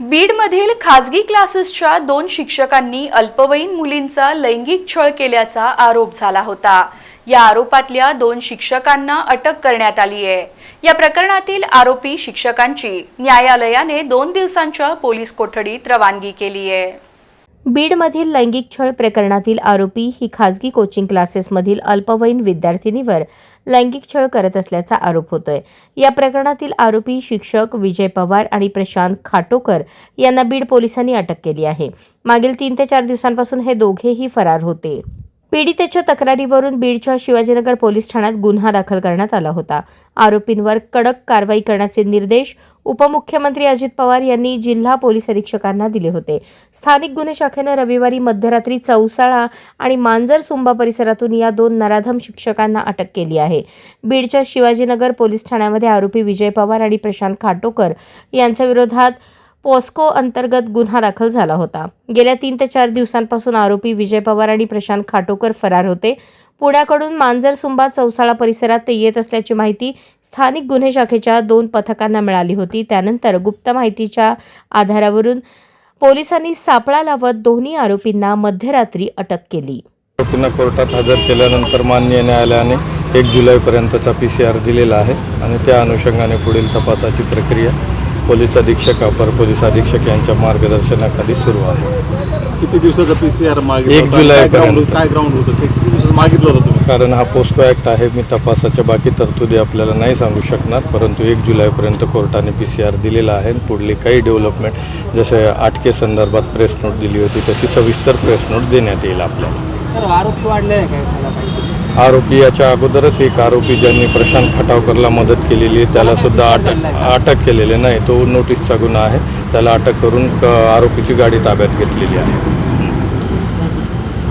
बीडमधील खासगी क्लासेसच्या दोन शिक्षकांनी अल्पवयीन मुलींचा लैंगिक छळ केल्याचा आरोप झाला होता. या आरोपातल्या दोन शिक्षकांना अटक करण्यात आली आहे. या प्रकरणातील आरोपी शिक्षकांची न्यायालयाने दोन दिवसांच्या पोलीस कोठडीत रवानगी केली आहे. बीडमधील लैंगिक छळ प्रकरणातील आरोपी ही खासगी कोचिंग क्लासेसमधील अल्पवयीन विद्यार्थिनीवर लैंगिक छळ करत असल्याचा आरोप होतोय. या प्रकरणातील आरोपी शिक्षक विजय पवार आणि प्रशांत खाटोकर यांना बीड पोलिसांनी अटक केली आहे. मागील तीन ते चार दिवसांपासून हे दोघेही फरार होते. पीडितेच्या तक्रारीवरून बीडच्या शिवाजीनगर पोलीस ठाण्यात गुन्हा दाखल करण्यात आला होता. आरोपींवर कडक कारवाई करण्याचे निर्देश उपमुख्यमंत्री अजित पवार यांनी जिल्हा पोलीस अधीक्षकांना दिले होते. स्थानिक गुन्हे शाखेनं रविवारी मध्यरात्री चौसाळा आणि मांजर सुंबा परिसरातून या दोन नराधम शिक्षकांना अटक केली आहे. बीडच्या शिवाजीनगर पोलीस ठाण्यामध्ये आरोपी विजय पवार आणि प्रशांत खाटोकर यांच्या विरोधात पॉस्को अंतर्गत गुन्हा दाखल झाला होता. गेल्या तीन ते चार दिवसांपासून आरोपी विजय पवार आणि प्रशांत खाटोकर फरार होते. पुण्याकडून मांजर सुंबा चौसाळा परिसरात ते येत असल्याची माहिती स्थानिक गुन्हे शाखेच्या दोन पथकांना मिळाली होती. त्यानंतर गुप्त माहितीच्या आधारावरून पोलिसांनी सापळा लावत दोन्ही आरोपींना मध्यरात्री अटक केली. आरोपींना कोर्टात हजर केल्यानंतर मान्य न्यायालयाने एक जुलैपर्यंतचा पी सी आर दिलेला आहे आणि त्या अनुषंगाने पुढील तपासाची प्रक्रिया पोलीस अधीक्षक अपर पोलीस अधीक्षक यांच्या मार्गदर्शनाखाली सुरू आहे. किती दिवसाचा पीसीआर मागितला एक होता? जुलै काय ग्राउंड पर्यंत. काय ग्राउंड होतं? ते किती दिवसात मागितलं होतं तुम्ही? कारण हा पोस्को ॲक्ट आहे मी तपासाच्या बाकी तरतुदी आपल्याला नाही सांगू शकणार परंतु एक जुलैपर्यंत कोर्टाने पी सी आर दिलेला आहे आणि पुढली काही डेव्हलपमेंट जसे आटके संदर्भात प्रेस नोट दिली होती तशी सविस्तर प्रेस नोट देण्यात येईल आपल्याला. सर आरोपी वाढले काय आरोपी याच्या अगोदरच एक आरोपी ज्यांनी प्रशांत खटावकरला मदत केलेली आहे त्याला सुद्धा अटक अटक केलेली नाही. तो नोटीसचा गुन्हा आहे. त्याला अटक करून क- आरोपीची गाडी ताब्यात घेतलेली आहे.